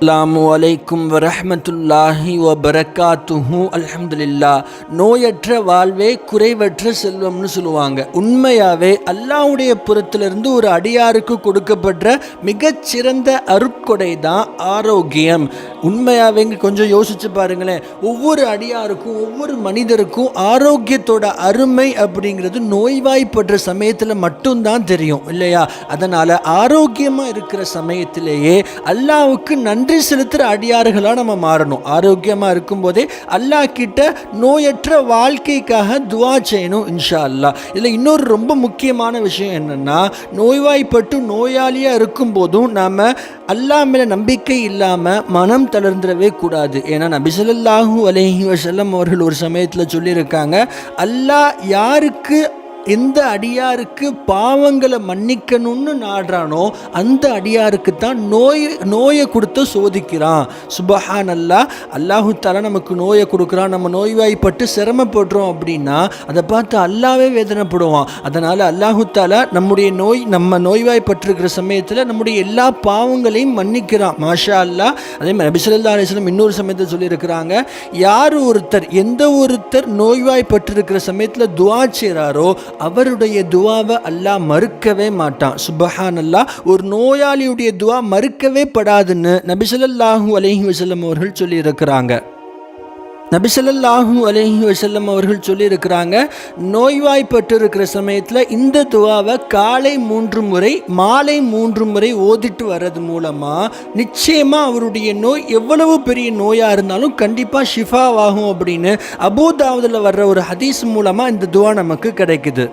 அஸ்ஸலாமு அலைக்கும் வரஹ்மத்துல்லாஹி வபரகாத்துஹு அல்ஹம்துலில்லா நோயற்ற வாழ்வே குறைவற்ற செல்வம்னு சொல்லுவாங்க. உண்மையாகவே அல்லாவுடைய புறத்திலிருந்து ஒரு அடியாருக்கு கொடுக்கப்பட்ட மிகச்சிறந்த அருட்கொடை தான் ஆரோக்கியம். உண்மையாகவே இங்கே கொஞ்சம் யோசிச்சு பாருங்களேன். ஒவ்வொரு அடியாருக்கும் ஒவ்வொரு மனிதருக்கும் ஆரோக்கியத்தோட அருமை அப்படிங்கிறது நோய்வாய்ப்படுற சமயத்தில் மட்டும்தான் தெரியும் இல்லையா? அதனால் ஆரோக்கியமாக இருக்கிற சமயத்திலேயே அல்லாவுக்கு நன்றி செலுத்துகிற அடியார்களாக நம்ம மாறணும். ஆரோக்கியமாக இருக்கும்போதே அல்லாஹ் கிட்ட நோயற்ற வாழ்க்கைக்காக துவா செய்யணும் இன்ஷா அல்லாஹ் இதில் இன்னொரு ரொம்ப முக்கியமான விஷயம் என்னென்னா நோய்வாய்ப்பட்டு நோயாளியாக இருக்கும்போதும் நாம் அல்லாஹ் மேலே நம்பிக்கை இல்லாமல் மனம் தளர்ந்துடவே கூடாது. ஏன்னா நபிசல்லாஹூ ஸல்லல்லாஹு வசல்லம் அவர்கள் ஒரு சமயத்தில் சொல்லியிருக்காங்க அல்லாஹ் யாருக்கு எந்த அடியாருக்கு பாவங்களை மன்னிக்கணும்னு நாடுறானோ அந்த அடியாருக்கு தான் நோய் நோயை கொடுத்து சோதிக்கிறான். சுபஹான் அல்லா அல்லாஹு தாலா நமக்கு நோயை கொடுக்குறான். நம்ம நோய்வாய்ப்பட்டு சிரமப்படுறோம் அப்படின்னா அதை பார்த்து அல்லாவே வேதனைப்படுவான். அதனால் அல்லாஹு தாலா நம்முடைய நோய் நம்ம நோய்வாய்ப்பட்டிருக்கிற சமயத்தில் நம்முடைய எல்லா பாவங்களையும் மன்னிக்கிறான். மாஷா அல்லா அதே மாதிரி நபிசல்லா அலிஸ்லம் இன்னொரு சமயத்தில் சொல்லியிருக்கிறாங்க யார் ஒருத்தர் எந்த ஒருத்தர் நோய்வாய்ப்பட்டிருக்கிற சமயத்தில் துவா செய்கிறாரோ அவருடைய துவாவை அல்லாஹ் மறுக்கவே மாட்டான். சுபஹான் அல்லாஹ் ஒரு நோயாளியுடைய துவா மறுக்கவே படாதுன்னு நபிசல்லாஹூ அலஹி வசலம் அவர்கள் சொல்லியிருக்கிறாங்க. நபிசல்லாஹூ அலஹி வசல்லம் அவர்கள் சொல்லியிருக்கிறாங்க நோய்வாய்ப்பட்டிருக்கிற சமயத்தில் இந்த துவாவை காலை மூன்று முறை மாலை மூன்று முறை ஓதிட்டு வர்றது மூலமாக நிச்சயமாக அவருடைய நோய் எவ்வளவு பெரிய நோயாக இருந்தாலும் கண்டிப்பாக ஷிஃபாவாகும் அப்படின்னு அபூதாவதில் வர்ற ஒரு ஹதீஸ் மூலமாக இந்த துவா நமக்கு கிடைக்குது.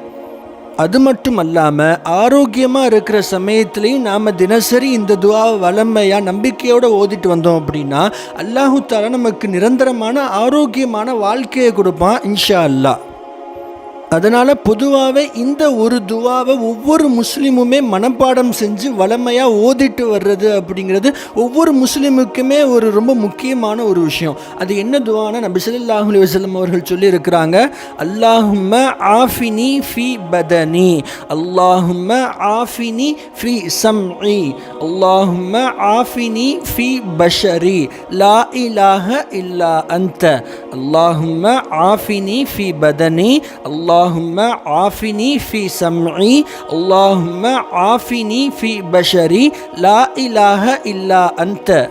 அது மட்டும் அல்லாமல் ஆரோக்கியமாக இருக்கிற சமயத்துலேயும் நாம் தினசரி இந்த துவாவை வளமையாக நம்பிக்கையோடு ஓதிட்டு வந்தோம் அப்படின்னா அல்லாஹு தாலா நமக்கு நிரந்தரமான ஆரோக்கியமான வாழ்க்கையை கொடுப்பான் இன்ஷா அல்லாஹ். அதனால் பொதுவாகவே இந்த ஒரு துவாவை ஒவ்வொரு முஸ்லீமுமே மனப்பாடம் செஞ்சு வளமையாக ஓதிட்டு வர்றது அப்படிங்கிறது ஒவ்வொரு முஸ்லீமுக்குமே ஒரு ரொம்ப முக்கியமான ஒரு விஷயம். அது என்ன துவானா நபி சொல்லாஹ் அலைஹி வஸல்லம் அவர்கள் சொல்லியிருக்கிறாங்க அல்லாஹும்ம ஆஃபினி ஃபி பதனி அல்லாஹும்ம ஆஃபினி ஃபி சம்இ அல்லாஹும்ம ஆஃபினி ஃபி பஷரி லா இலாஹ இல்லா அந்த اللهم عافني في بدني اللهم عافني في سمعي اللهم عافني في بشري. لا إله إلا أنت.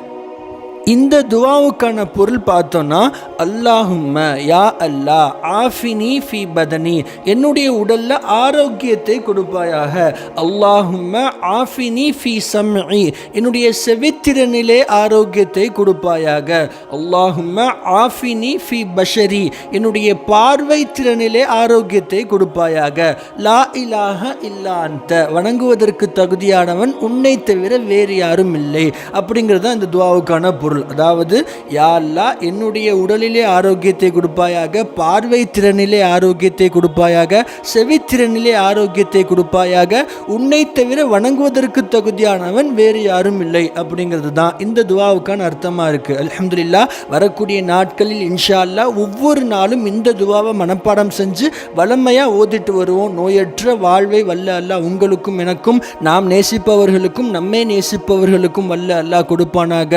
இந்த துவாவுக்கான பொருள் பார்த்தோன்னா அல்லாஹும்ம யா அல்லா ஆஃபினி ஃபி பதனி என்னுடைய உடலில் ஆரோக்கியத்தை கொடுப்பாயாக. அல்லாஹும்ம ஆஃபினி ஃபி சம்இ என்னுடைய செவித்திறனிலே ஆரோக்கியத்தை கொடுப்பாயாக. அல்லாஹும்ம ஆஃபினி ஃபி பஷரி என்னுடைய பார்வை திறனிலே ஆரோக்கியத்தை கொடுப்பாயாக. லா இலாக இல்லா அந்த வணங்குவதற்கு தகுதியானவன் உன்னை தவிர வேறு யாரும் இல்லை. அப்படிங்கிறது தான் இந்த துவாவுக்கான பொருள். பொருள். அதாவது யாழ்லா என்னுடைய உடலிலே ஆரோக்கியத்தை கொடுப்பாயாக பார்வை திறனிலே ஆரோக்கியத்தை கொடுப்பாயாக செவித்திறனிலே ஆரோக்கியத்தை கொடுப்பாயாக உன்னை தவிர வணங்குவதற்கு தகுதியானவன் வேறு யாரும் இல்லை. அப்படிங்கிறது தான் இந்த துவாவுக்கான அர்த்தமாக இருக்குது அலமதுல்லா வரக்கூடிய நாட்களில் இன்ஷா அல்லா ஒவ்வொரு நாளும் இந்த துவாவை மனப்பாடம் செஞ்சு வளமையாக ஓதிட்டு வருவோம். நோயற்ற வாழ்வை வல்ல அல்லா உங்களுக்கும் எனக்கும் நாம் நேசிப்பவர்களுக்கும் நம்மை நேசிப்பவர்களுக்கும் வல்ல அல்லாஹ் கொடுப்பானாக.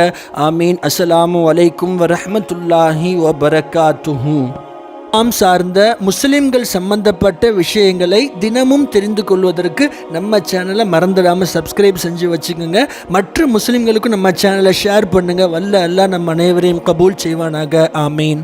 ஆமீன். ஆமீன் அஸ்ஸலாமு அலைக்கும் வரஹமத்துல்லாஹி வபரகாத்துஹு. நாம் சார்ந்த முஸ்லிம்கள் சம்பந்தப்பட்ட விஷயங்களை தினமும் தெரிந்து கொள்வதற்கு நம்ம சேனலை மறந்துடாமல் சப்ஸ்கிரைப் செஞ்சு வச்சுக்கோங்க. மற்ற முஸ்லிம்களுக்கும் நம்ம சேனலை ஷேர் பண்ணுங்கள் வல்ல அல்லா நம்ம அனைவரையும் கபூல் செய்வானாக. ஆமீன்.